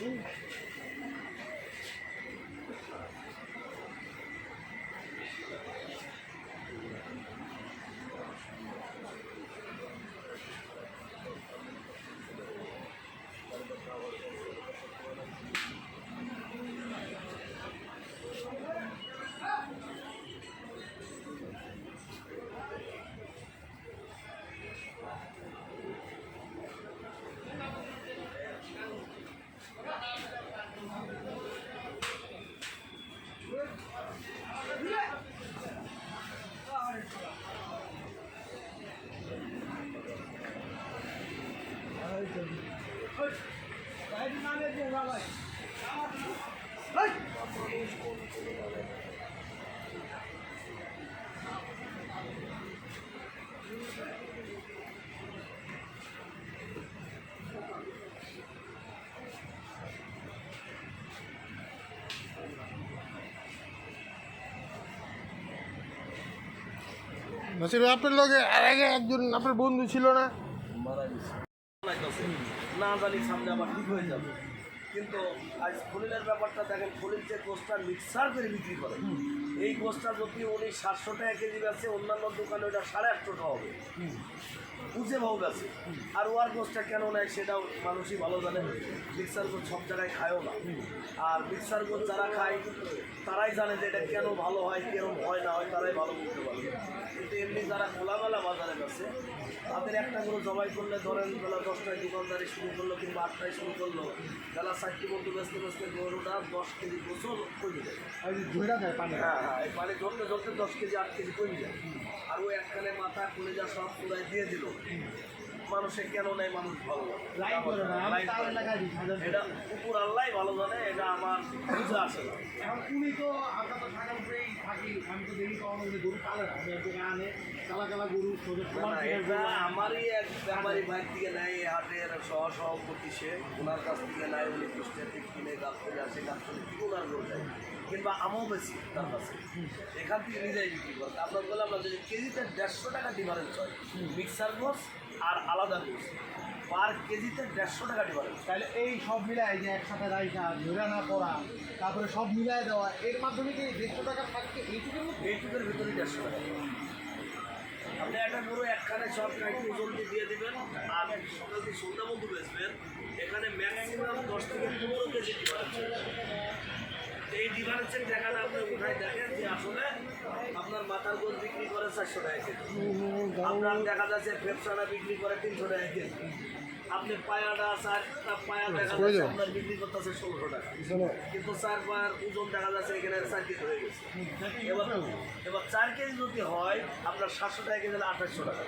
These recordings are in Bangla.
Hum. নাসির আপনার লগে আর আগে একজন আপনার বন্ধু ছিল না। না জানি সামনে আবার ঠিক হয়ে যাবে। কিন্তু আজ খলিলের ব্যাপারটা দেখেন খলিল যে গোষ্ঠটা মিক্সার করে বিক্রি করে এই গোষ্ঠটা যদি উনি সাতশো টাকা কেজি বেছে অন্যান্য দোকানে ওটা সাড়ে আটশো টাকা হবে। বুঝে ভাও গেছে আর ওয়ার গোষ্ঠটা কেন নেয় সেটাও মানুষই ভালো জানে। মিক্সার গোছ সব জায়গায় খায়ও না। আর মিক্সার গোছ যারা খায় তারাই জানে যে এটা কেন ভালো হয় কেন হয় না হয় তারাই ভালো বুঝতে পারবে কিন্তু এমনি যারা খোলামেলা বাজারে গেছে তাদের একটা করে জবাই করলে ধরেন বেলা দশটায় দোকানদারি শুরু করল কিংবা আটটায় শুরু করল বেলা চারটি বন্ধু ব্যস্ত ব্যস্ত গরুটা দশ কেজি গোসল কমে যায়। হ্যাঁ হ্যাঁ এই পানি ধরতে ধরতে দশ কেজি আট কেজি কমে যায়। আর ওই একখানে মাথা খুলে যা সব পুরাই দিয়ে দিল। মানুষে কেন নেই মানুষ ভালো। এটা কুকুর আল্লাহ ভালো জানে এটা আমার বুঝে আসে না। এখন উনি তো আমরা তো থাকি আমি তো দেখি কখনো গরু পালে না আনে কালা কালা গরু থেকে আমারই এক ব্যাপারী ভাই থেকে নেয় এই হাটের সহ সভাপতি সে। ওনার কাছ থেকে নেয় উনি কুষ্টিয়া কিনে গাছ থেকে আসে গাছ থেকে কি ওনার রোজ যায় কিংবা আমও বেশি তার কাছে। এখান থেকে নিজেই বিক্রি করে। আপনার বললাম না যে কেজিতে দেড়শো টাকা ডিফারেন্স হয়। মিক্সার গোস আর আলাদা গোস। পার কেজিতে দেড়শো টাকা ডিফারেন্স তাহলে এই সব মিলায় যে একসাথে রাইখা ধরে না পড়া তারপরে সব মিলায় দেওয়া এর মাধ্যমে কি দেড়শো টাকা থাকছে এইটুকুর মধ্যে? এইটুকের ভিতরে দেড়শো টাকা। আপনি একটা গরু একখানে সব কাইটি জলদি দিয়ে দেবেন, আর থেকে সন্ধ্যা মধ্যে বেচবেন, এখানে ম্যাক্সিমাম দশ থেকে পনেরো কেজি ডিফারেন্স এই ডিফারেন্সের টাকাটা আপনি কোথায় দেখেন যে আসলে আপনার মাথার গোল বিক্রি করে চারশো টাকা কেজি। আপনার দেখা যাচ্ছে ফেপসাটা বিক্রি করে তিনশো টাকা কেজি। আপনি পায়াটা চারটা পায়া দেখা যাচ্ছে আপনার বিক্রি করতেছে ষোলোশো টাকা। কিন্তু চার পায়ার ওজন দেখা যাচ্ছে এখানে চার কেজি হয়ে গেছে। এবার এবার চার কেজি যদি হয় আপনার সাতশো টাকা কেজি আঠাশশো টাকা।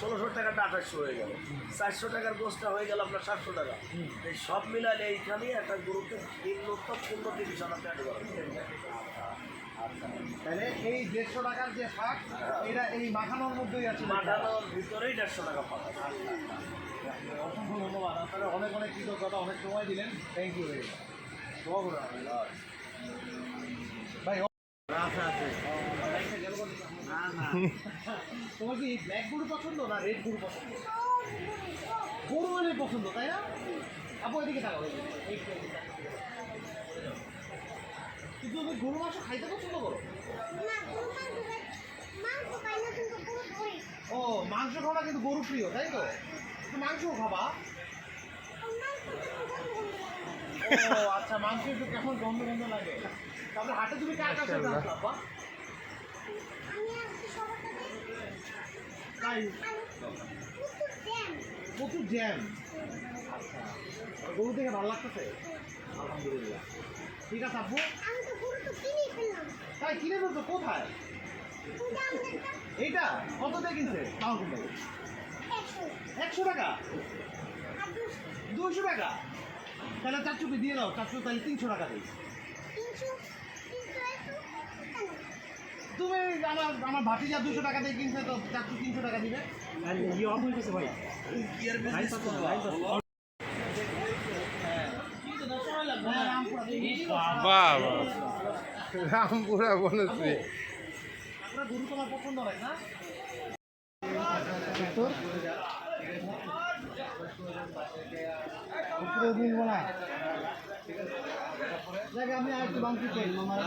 ষোলোশো টাকাটা আঠাশশো হয়ে গেল। চারশো টাকার গোষ্ঠটা হয়ে গেল আপনার সাতশো টাকা। এই সব মিলালে এইখানে একটা গরুকে নিম্নত পনেরো তিরিশ হাজার টাকা তাহলে এই দেড়শো টাকার যে শাক এটা এই মাখানোর মধ্যেই আছে মাঠানোর ভিতরেই দেড়শো টাকা যায়। অসংখ্য ধন্যবাদ আপনারা অনেক অনেক কৃতজ্ঞতা অনেক সময় দিলেন থ্যাংক ইউ ভাই তোমার কি ব্ল্যাক গরু পছন্দ না রেড গরু পছন্দ গরু মানে পছন্দ তাই না আপু এদিকে থাকো। কিন্তু তুমি গরু মাংস খাইতে পছন্দ করো ও মাংস খাওয়া কিন্তু গরু প্রিয়, তাই তো খাবা মাংস লাগে। ও আচ্ছা মাংস একটু কেমন গন্ধ গন্ধ লাগে? তারপরে হাটে তুমি কার কাছে বাবা তাই? প্রচুর জ্যাম। আচ্ছা গরু দেখে ভালো লাগতেছে? আলহামদুলিল্লাহ। ঠিক আছে আপু তাই কিনে বলছো কোথায়? এইটা? কত দিয়ে কিনছে? তাও কিন্তু একশো টাকা? দুশো টাকা? তাহলে চারশোকে দিয়ে দাও চারশো তাহলে তিনশো টাকা দিই। তুমি আমার আমার ভাতিজা দুশো টাকা দিয়ে কিনছে তো চারশো তিনশো টাকা দিবে। ইয়ে অফ হয়ে গেছে ভাই রামপুরা আপনার গরু তোমার পছন্দ হয় না? আমি আর একটু চাই আমার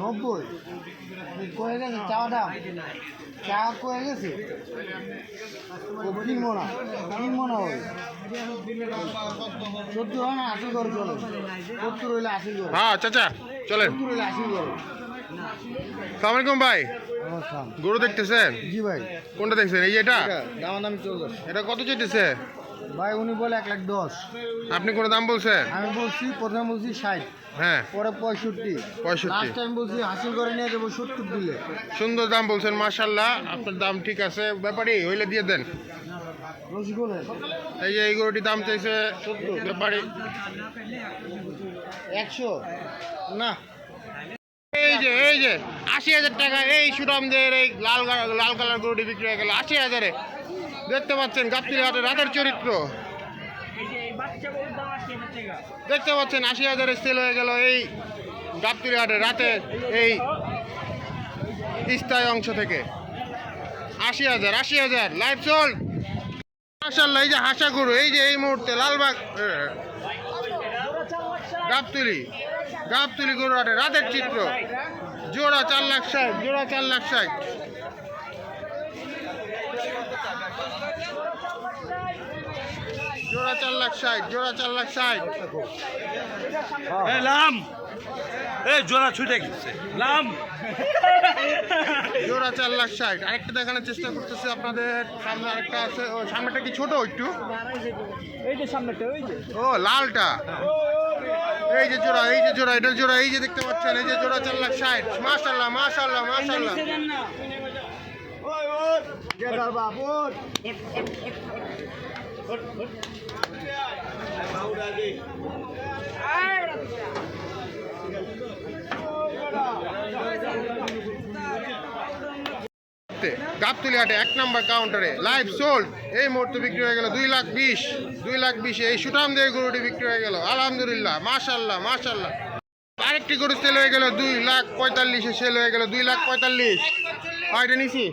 নব্বই কয়ে গেছে চাওয়া দাম। চা কয়ে গেছে? ও কিনবো না কিনবো না ওই সত্তর হয় না আশি করে চলে। সত্তর হইলে আশি করে। হ্যাঁ চাচা চলেন। সত্তর হইলে আশি করে। সালাম আলাইকুম ভাই। গরু দেখতেছেন? জি ভাই। কোনটা দেখছেন? এই এটা? দাম চল্লিশ এটা কত চেটেছে ভাই উনি বলে এক লাখ দশ। আপনি কোনো দাম বলছেন? আমি বলছি প্রথমে বলছি ষাট। হ্যাঁ। পরে পঁয়ষট্টি। পঁয়ষট্টি। টাইম বলছি হাসিল করে নিয়ে যাব সত্তর দিলে। সুন্দর দাম বলছেন মার্শাল্লাহ আপনার দাম ঠিক আছে। ব্যাপারই হইলে দিয়ে দেন। এই যে এই গরুটির দাম চাইছে ব্যাপারই একশো? না। এই যে এই যে, আশি হাজার টাকা এই সুরামদের এই লাল লাল কালার গরুটি বিক্রি হয়ে গেল, আশি হাজারে। দেখতে পাচ্ছেন গাপ্তিরহাটে রাতের চরিত্র। দেখতে পাচ্ছেন আশি হাজারে সেল হয়ে গেল এই গাপ্তির হাটে রাতে এই স্থায়ী অংশ থেকে। আশি হাজার আশি হাজার লাইভ চল মাসাল্লাহ এই যে হাসা গরু, এই যে এই মুহূর্তে লালবাগ গাবতুলি গাবতুলি গরু হাটে রাতের চিত্র জোড়া চার লাখ ষাট জোড়া চার লাখ ষাট জোড়া চার লাখ ষাট জোড়া চার লাখ ষাট লাম এই জোড়া ছুটে গেছে লাম জোড়া চার লাখ ষাট আরেকটা দেখানোর চেষ্টা করতেছি আপনাদের সামনে আরেকটা আছে ও সামনেটা কি ছোট একটু এই যে সামনেটা ওই যে ও লালটা এই যে জোড়া এই যে জোড়া এটার জোড়া এই যে দেখতে পাচ্ছেন এই যে জোড়া চার লাখ ষাট। মাশাল্লাহ মাশাল্লাহ মাশাল্লাহ গাবতলি হাটে এক নাম্বার কাউন্টারে লাইভ সোল্ড এই মুহূর্তে বিক্রি হয়ে গেল দুই লাখ বিশ। দুই লাখ বিশে এই সুঠাম দিয়ে গরুটি বিক্রি হয়ে গেল। আলহামদুলিল্লাহ মাশাল্লাহ মাশাল্লাহ আরেকটি গরু সেল হয়ে গেল দুই লাখ পঁয়তাল্লিশে সেল হয়ে গেল দুই লাখ পঁয়তাল্লিশ। হয় এটা নিছি?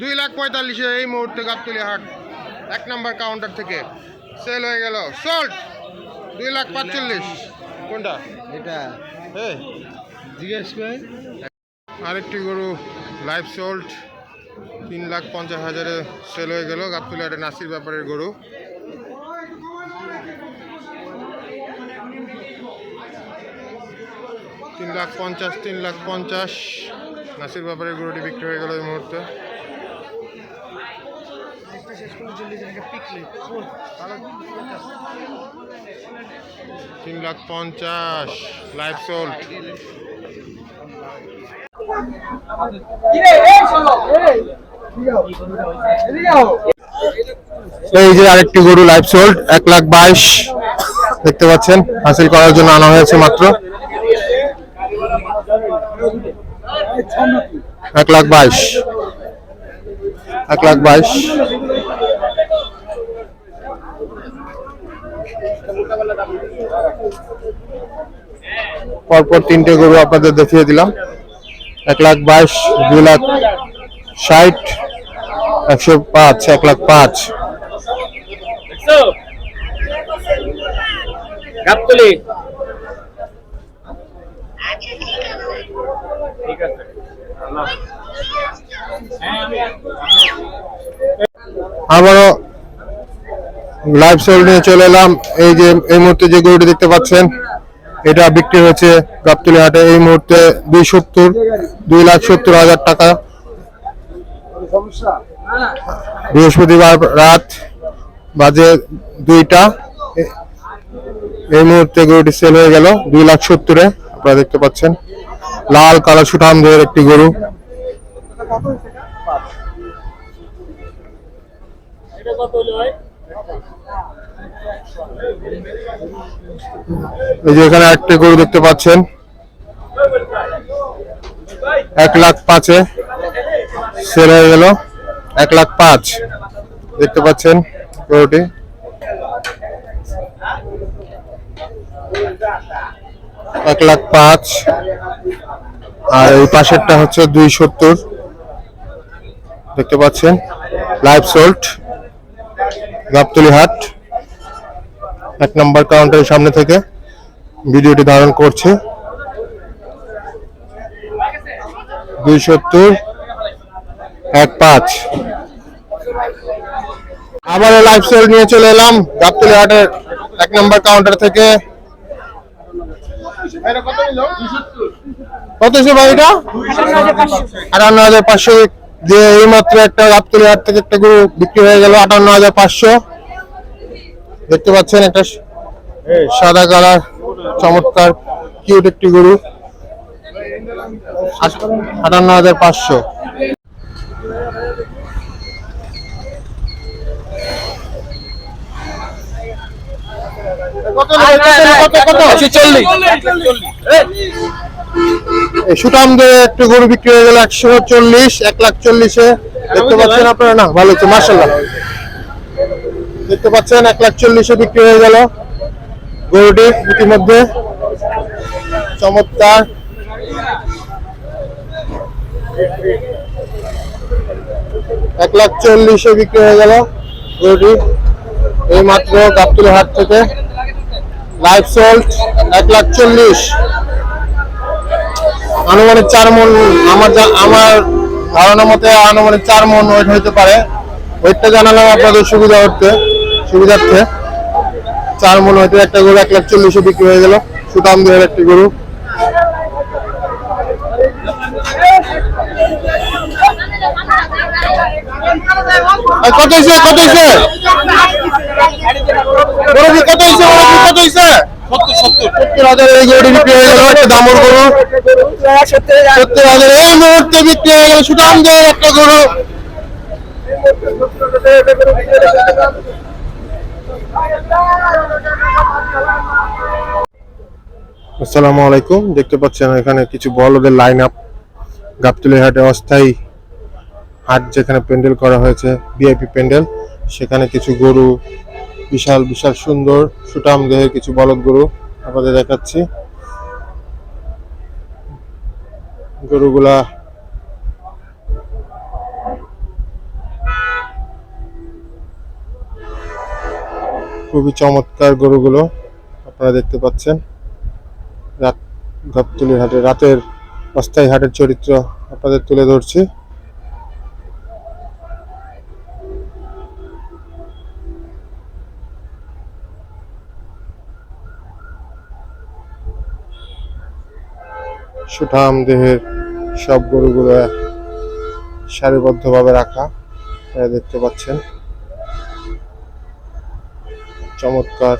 দুই লাখ পঁয়তাল্লিশে এই মুহূর্তে গাবতলি হাট এক নাম্বার কাউন্টার থেকে। সেল হয়ে গেল সোল্ড দুই লাখ পাঁচচল্লিশ। কোনটা? এটা। হ্যাঁ জিজ্ঞেস করেন আরেকটি গরু লাইভ সোল্ড তিন লাখ পঞ্চাশ হাজারে সেল হয়ে গেল গাবতুলিয়াটে নাসির ব্যাপারের গরু। তিন লাখ পঞ্চাশ, তিন লাখ পঞ্চাশ নাসির ব্যাপারের গরুটি বিক্রি হয়ে গেল এই মুহূর্তে। তিন লাখ পঞ্চাশ লাইফ সোল্ড এই যে আরেকটি গরু লাইভ সোল্ড এক লাখ বাইশ। দেখতে পাচ্ছেন, হাসিল করার জন্য আনা হয়েছে মাত্র। এক লাখ বাইশ। এক লাখ বাইশ। পরপর তিনটে গরু আপনাদের দেখিয়ে দিলাম। এক লাখ বাইশ দুই লাখ ষাট একশো পাঁচ এক লাখ পাঁচ। গাবতলি। আবারও লাইভ সেল নিয়ে চলে এলাম। এই যে এই মুহূর্তে যে গরুটি দেখতে পাচ্ছেন এটা বিক্রি হয়েছে গাবতলি হাটে। এই মুহূর্তে দুই সত্তর, দুই লাখ সত্তর হাজার টাকা। বৃহস্পতিবার রাত বাজে দুইটা। এই মুহূর্তে গরুটি সেল হয়ে গেল দুই লাখ সত্তরে। আপনারা দেখতে পাচ্ছেন, লাল কালো সুঠাম দেহের একটি গরু। এই যে এখানে একটা গরু দেখতে পাচ্ছেন। এক লাখ পাঁচে সেল হয়ে গেল। এক লাখ পাঁচ দেখতে পাচ্ছেন গরুটি। এক লাখ পাঁচ। আর এই পাশেরটা হচ্ছে দুই সত্তর। দেখতে পাচ্ছেন। লাইভ সোল্ট, গাবতলি হাট। এক নম্বর কাউন্টারের সামনে থেকে ভিডিওটি ধারণ করছে। দুই সত্তর, এক পাঁচ। আবারও লাইফ সেল নিয়ে চলে এলাম গাবতলি হাটের এক নম্বর কাউন্টার থেকে। কত সে ভাই এটা? আটান্ন হাজার পাঁচশো। যে এই মাত্র একটা গাবতলি হাট থেকে একটা গরু বিক্রি হয়ে গেল আটান্ন হাজার পাঁচশো। দেখতে পাচ্ছেন একটা সাদা কালার চমৎকার কিউট একটি গরু আটান্ন হাজার পাঁচশো সুটাম দিয়ে একটু গরু বিক্রি হয়ে গেল একশো চল্লিশ এক লাখ চল্লিশে দেখতে পাচ্ছেন আপনারা না ভালো হচ্ছে মার্শাল্লাহ দেখতে পাচ্ছেন, এক লাখ চল্লিশে বিক্রি হয়ে গেল গরুটি ইতিমধ্যে। চমৎকার। এক লাখ চল্লিশে বিক্রি হয়ে গেল গরুটি এই মাত্র গাবতুলি হাট থেকে। লাইফ সল্ট, এক লাখ চল্লিশ। আনুমানিক চার মন, আমার আমার ধারণা মতে আনুমানিক চার মন ওয়েট হইতে পারে। ওয়েটটা জানালাম আপনাদের সুবিধা হতে সুবিধার্থে চার মন হয়তো একটা গরু এক লাখ চল্লিশে বিক্রি হয়ে গেল। সুতাম দেহের একটি গরু। কত হয়েছে কত হয়েছে কত হয়েছে কত হয়েছে এই হয়ে গরু। হাজার এই হয়ে সুতাম একটা গরু। আসসালামু আলাইকুম। দেখতে পাচ্ছেন এখানে কিছু বলদের লাইন আপ গাবতলি হাটে অস্থায়ী হাট যেখানে প্যান্ডেল করা হয়েছে ভিআইপি প্যান্ডেল। সেখানে কিছু গরু, বিশাল বিশাল সুন্দর সুটাম দেহের কিছু বলদ গরু আপনাদের দেখাচ্ছি। গরুগুলা খুবই চমৎকার গরুগুলো আপনারা দেখতে পাচ্ছেন। রাত গাবতলি হাটের রাতের অস্থায়ী হাটের চরিত্র আপনাদের তুলে ধরছি। সুঠাম দেহের সব গরুগুলো সারিবদ্ধভাবে রাখা দেখতে পাচ্ছেন। চমৎকার।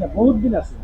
না বহুত দিন আছে।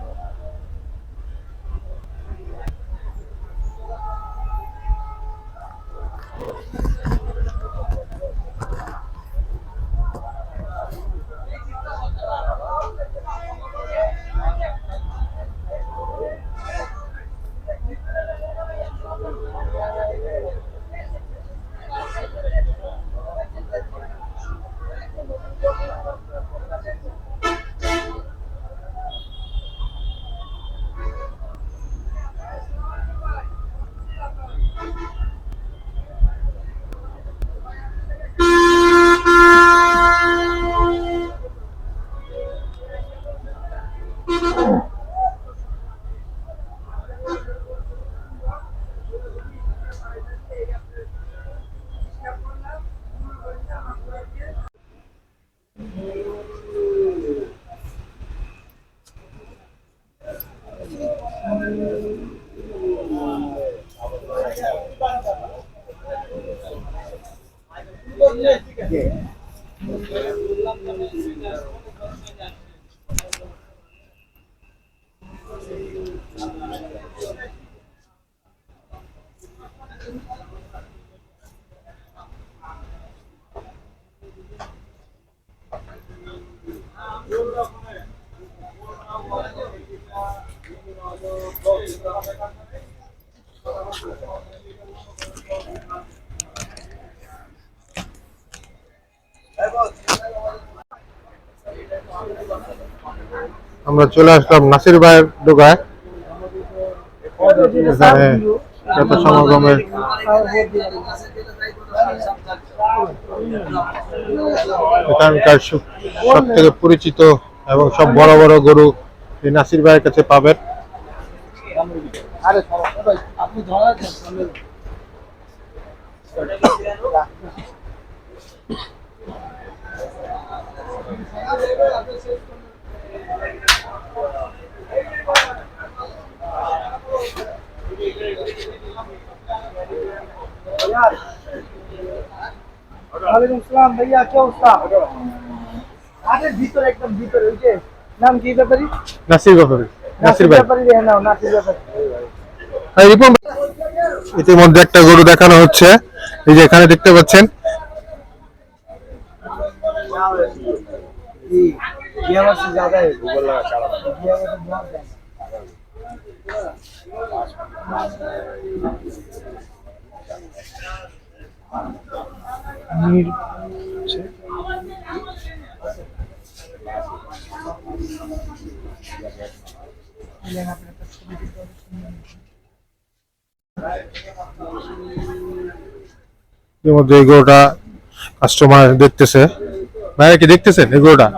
আমরা চলে আসলাম নাসির ভাইয়ের দোকায় সমাগমের এখানকার সব থেকে পরিচিত এবং সব বড় বড় গরু নাসির ভাইয়ের কাছে পাবেন। আরে ভাই আপনি ধরা ওয়ালাইকুম সালাম ভাইয়া কি অবস্থা? আরে ভিতরে একদম ভিতরে ওই যে নাম কি ব্যাপারি? নাসির ব্যাপারে নাসির ভাই। ব্যাপারি রে নাও নাসির ব্যাপারি। ভাই, রিপন। ইতিমধ্যে একটা গরু দেখানো হচ্ছে এই যে এখানে দেখতে পাচ্ছেন ইতিমধ্যে এই গরুটা কাস্টমার দেখতেছে। ভাইয়া কি দেখতেছেন এই গরুটা?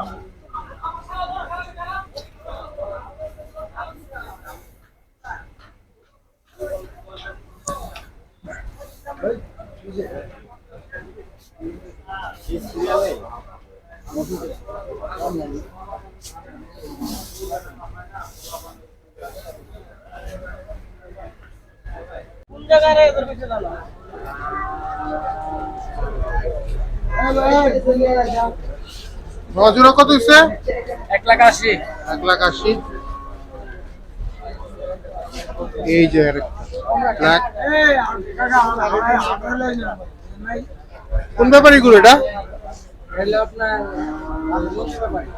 কত হচ্ছে এক লাখ আশি। এক লাখ আশি। এই যে কোন ব্যাপারই গরু এটা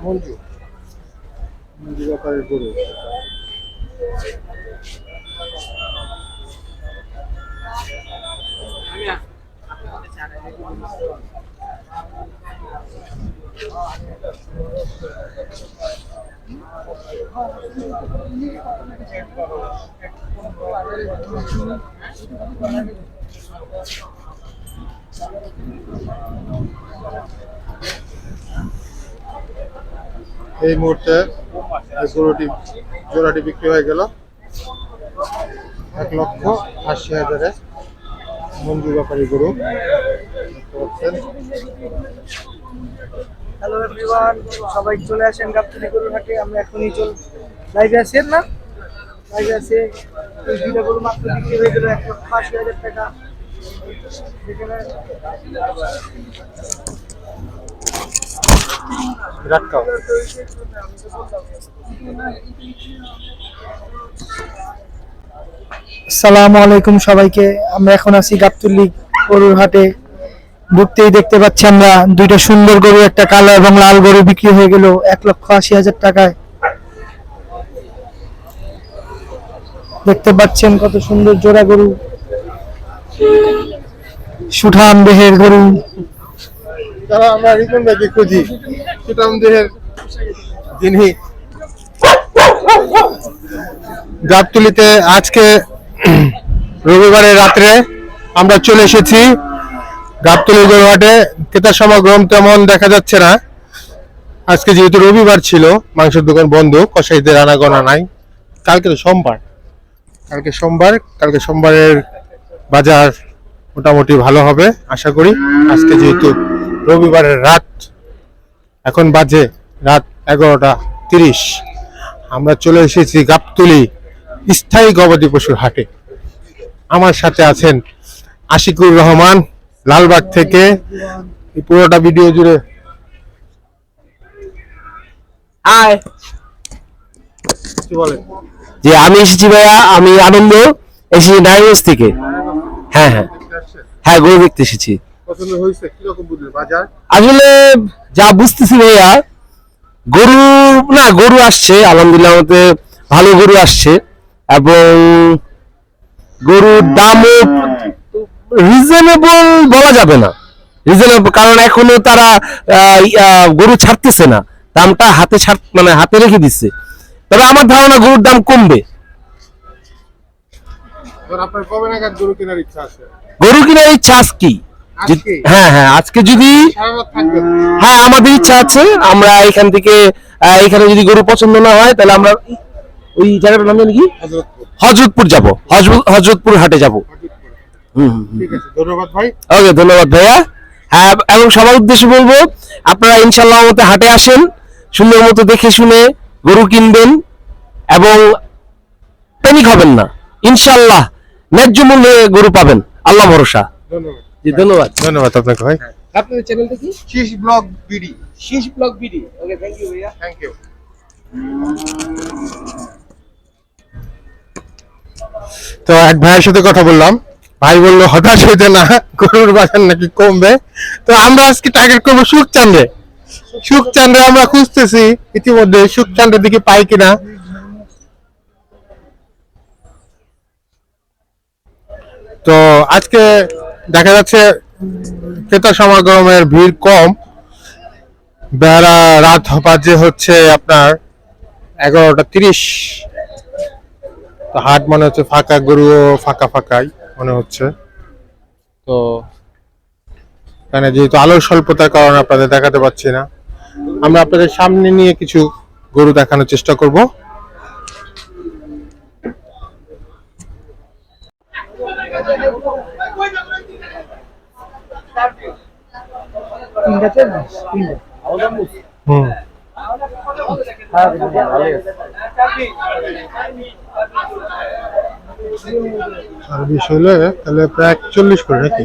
মঞ্জু মঞ্জু ব্যাপারের গরু। এই মুহূর্তে গরুটি জোড়াটি বিক্রি হয়ে গেল। এক লক্ষ আশি হাজারে। মঞ্জু ব্যাপারী গরু। হ্যালো এভরিওয়ান সবাই চলে আসেন গাবতলি গরুর হাটে আমরা এখনই চল লাইভে আছেন না? লাইভে আছে। এই দুইটা গরু মাত্র বিক্রি হয়ে গেল এক লক্ষ আশি হাজার টাকা। সালামু আলাইকুম সবাইকে। আমরা এখন আছি গাবতলি গরুর হাটে। ঢুকতেই দেখতে পাচ্ছি আমরা দুইটা সুন্দর গরু, একটা কালো এবং লাল গরু বিক্রি হয়ে গেল এক লক্ষ আশি হাজার টাকায়। দেখতে পাচ্ছেন কত সুন্দর জোড়া গরু। সুঠাম দেহের গরু। আমরা খুঁজি আমাদের যিনি গাবতুলিতে আজকে রবিবারের রাত্রে আমরা চলে এসেছি গাবতুলি গরুহাটে। ক্রেতা সমাগম তেমন দেখা যাচ্ছে না। আজকে যেহেতু রবিবার ছিল, মাংসের দোকান বন্ধ কসাইদের আনাগোনা নাই। কালকে তো সোমবার। কালকে সোমবার, কালকে সোমবারের বাজার মোটামুটি ভালো হবে, আশা করি। আজকে যেহেতু রবিবারের রাত, এখন বাজে রাত এগারোটা তিরিশ। আমরা চলে এসেছি গাবতলি স্থায়ী গবাদি পশুর হাটে। আমার সাথে আছেন আশিকুর রহমান লালবাগ থেকে। পুরোটা ভিডিও জুড়ে হাই বলেন? যে আমি এসেছি ভাইয়া আমি আনন্দ এসেছি নারায়ণগঞ্জ থেকে। হ্যাঁ হ্যাঁ। হ্যাঁ গরু দেখতে এসেছি। আসলে যা বুঝতেছি ভাইয়া গরু না গরু আসছে আলহামদুলিল্লাহ আমাদের ভালো গরু আসছে। এবং গরুর দামও রিজনেবল বলা যাবে না। রিজনেবল কারণ এখনও তারা গরু ছাড়তেছে না। দামটা হাতে ছাড় মানে হাতে রেখে দিচ্ছে। তবে আমার ধারণা গরুর দাম কমবে। গরু কেনার ইচ্ছা আছে? গরু কিনার ইচ্ছা আজ কি? হ্যাঁ হ্যাঁ আজকে যদি হ্যাঁ আমাদের ইচ্ছা আছে। আমরা এখান থেকে এখানে যদি গরু পছন্দ না হয় তাহলে আমরা ওই জায়গাটার নাম জানি কি? হজরতপুর। যাব। হজরতপুর হাটে যাব। ধন্যবাদ ভাই। ওকে ধন্যবাদ ভাইয়া। হ্যাঁ এবং সবার উদ্দেশ্যে বলব আপনারা ইনশাল্লাহ মতো হাটে আসেন সুন্দর মতো দেখে শুনে গরু কিনবেন এবং প্যানিক হবেন না। ইনশাল্লাহ ন্যায্য মূল্যে গরু পাবেন। আল্লাহ ভরসা। ধন্যবাদ। ধন্যবাদ। ধন্যবাদ আপনাকে ভাই। আপনাদের চ্যানেলটা কি? Shish blog BD. Shish blog BD. Okay thank you ভাইয়া। থ্যাংক ইউ তো এক ভাইয়ের সাথে কথা বললাম। ভাই বলল, হতাশ হইতে না, গরুর বাজার নাকি কমবে? তো আমরা আজকে টার্গেট করব সুখচান্দে সুখচান্দে আমরা খুঁজতেছি ইতিমধ্যে সুখচান্দের দিকে পাই কিনা। তো আজকে দেখা যাচ্ছে ক্রেতা সমাগমের ভিড় কম। বেড়া রাত বাজে হচ্ছে আপনার এগারোটা তিরিশ। তো হাট মনে হচ্ছে ফাঁকা গরুও ফাঁকা ফাঁকাই মনে হচ্ছে। তো এখানে যেহেতু আলোর স্বল্পতার কারণে আপনাদের দেখাতে পাচ্ছি না আমরা আপনাদের সামনে নিয়ে কিছু গরু দেখানোর চেষ্টা করব। হুম। হ্যাঁ আর বিশ হলে তাহলে প্রায় একচল্লিশ করে নাকি?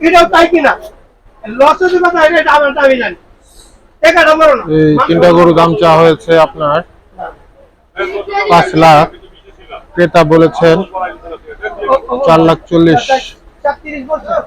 এটাও তাই কিনা? লস কথা এটা আমার দামি জানি। এগারো নম্বর না। এই তিনটা গরু দাম চাওয়া হয়েছে আপনার পাঁচ লাখ। ক্রেতা বলেছেন চার লাখ চল্লিশ। চার তিরিশ বছর।